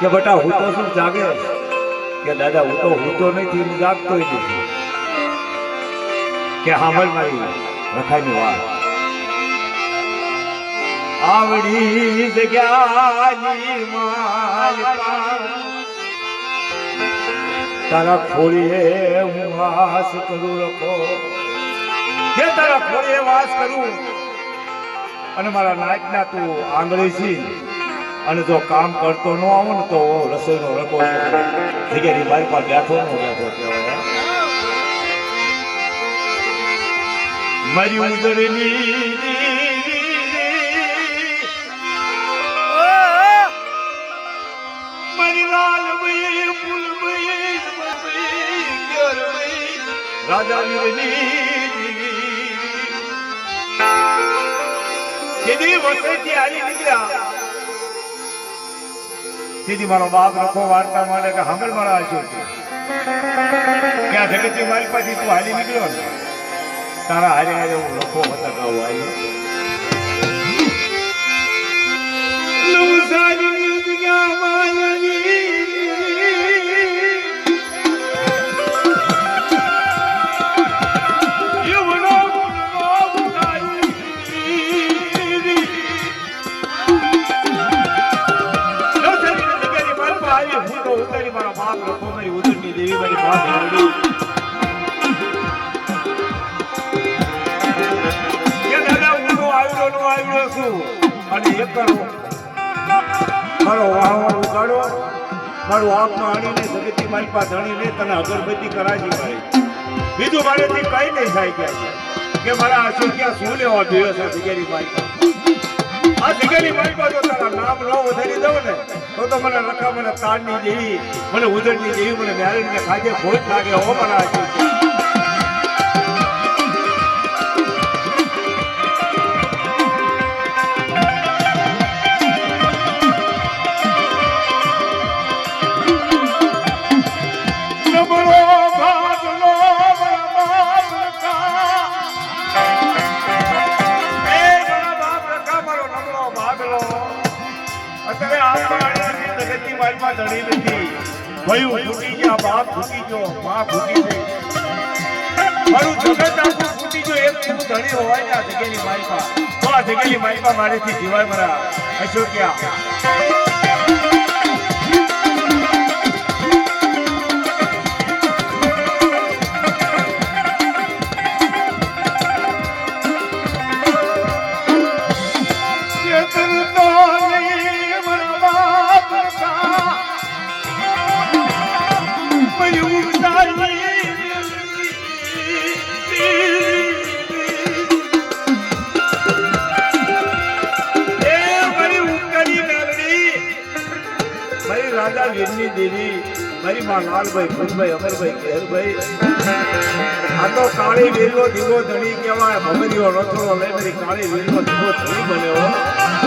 કે બેટા હું તો શું જાગે? કે દાદા, હું તો હું તો નથી, હું જાગતો નથી. કે સાંભળ મારી રખાની વાત. આવડી જગ્યાની તારા ખોળીએ હું વાસ કરું રખો. કે તારા ખોળીએ વાસ કરું, અને મારા નાચના તું આંગળી છી અને જો કામ કરતો ન આવો ને તો રસોઈનો રખો જગ્યાની મારી પાસે બેઠો ન બેઠો કહેવાય મારી ઉદરની રાજા સીધી વસેથી હારી નીકળ્યા. સીધી મારો બાપ લખો વાર્તા માટે કે હંગળ મારા આશો ક્યાં જગતની મારી પાછી તું હાલી નીકળ્યો ને? તારા હારે હારે હું લખો બતાવું આવ્યો આવ્યો અને એ કરો. મારો વાહો ઉગાડો. મારું આપમાં આણીને જગતની મારી પાસે ધણીને તને અગરબત્તી કરાવી મારી. બીજું મારેથી કઈ નહીં થાય કે કે મારા આ છોકરા શું લેવા જોયો છે જગ્યાની મારી આ જગ્યાની મારી પાસે તારા નામ ન વધારી દઉં ને, તો તો મને રખા મને તાડની જેવી, મને ઉદરની જેવી, મને મેરેજને ખાજે ભોજ લાગે હો મારા આ વાતમાં ધણી નથી. ભયું ફૂટી ગયા, બાપ ફૂટી ગયો, માં ફૂટી ગઈ. મારું જગત આખું ફૂટી ગયું, એક એવું ધણી હોય ને આ જગ્યાની માલપા. તો આ જગ્યાની માલપા મારેથી જીવાય મારા અશોક્યા માં લાલભાઈ ફૂલભાઈ અમરભાઈ કેરભાઈ આ તો કાળી વેલો દીવો ધણી કહેવાય, ભમરીઓ રથડો લઈ મારી કાળી વેલો દીવો ધણી બન્યો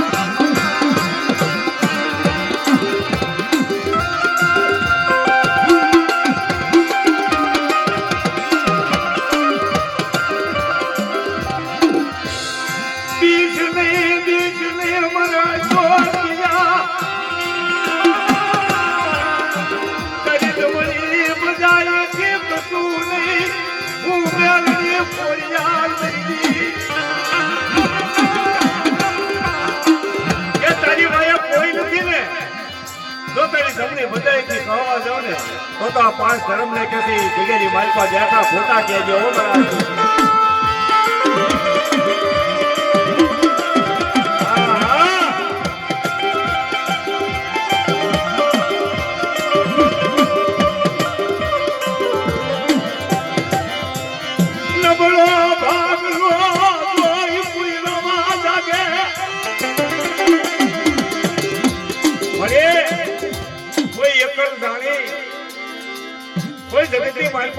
જો તારી જમણી બધાયથી કહવા જાવ ને, તો તો આ પાંચ ધર્મ ને કેથી જગ્યાની માલપા જ્યાં ખોટા કહેજો હો મારા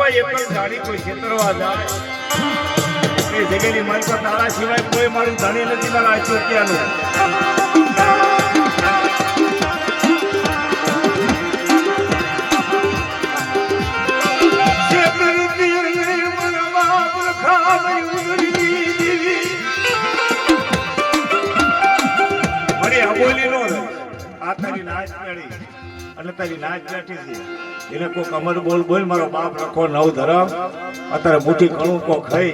જગતની એ પણ જાણી કોઈ છેતરવા જાય. એ જગ્યાની પર તારા સિવાય કોઈ મારું ધણી નથી મારા અચોટિયાનું તારી નાચ બેઠી છે. એને કોઈ કમર બોલ બોલ, મારો બાપ રખો નવ ધરમ. અત્યારે મુઠ્ઠી કણું કો ખાઈ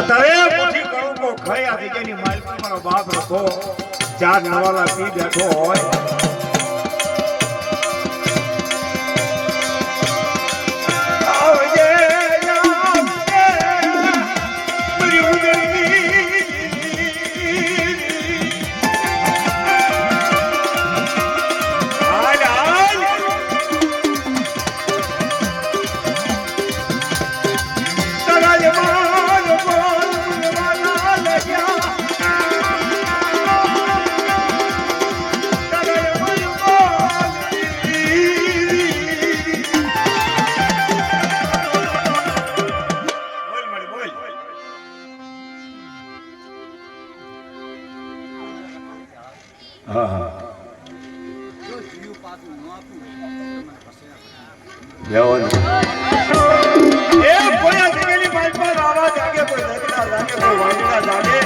અત્યારે મુઠ્ઠી કણું કો ખાઈ આ જગ્યાની માલકી મારો બાપ રખો ચાર નવાલા પી બેઠો હોય. એ કોઈ આ બાઈક કોઈ નદીના જાગે, કોઈ વાડીના જાગે.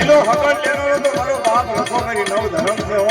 એનો તો મારો બાપ લખો કરી નવ ધર્મ છે ઓ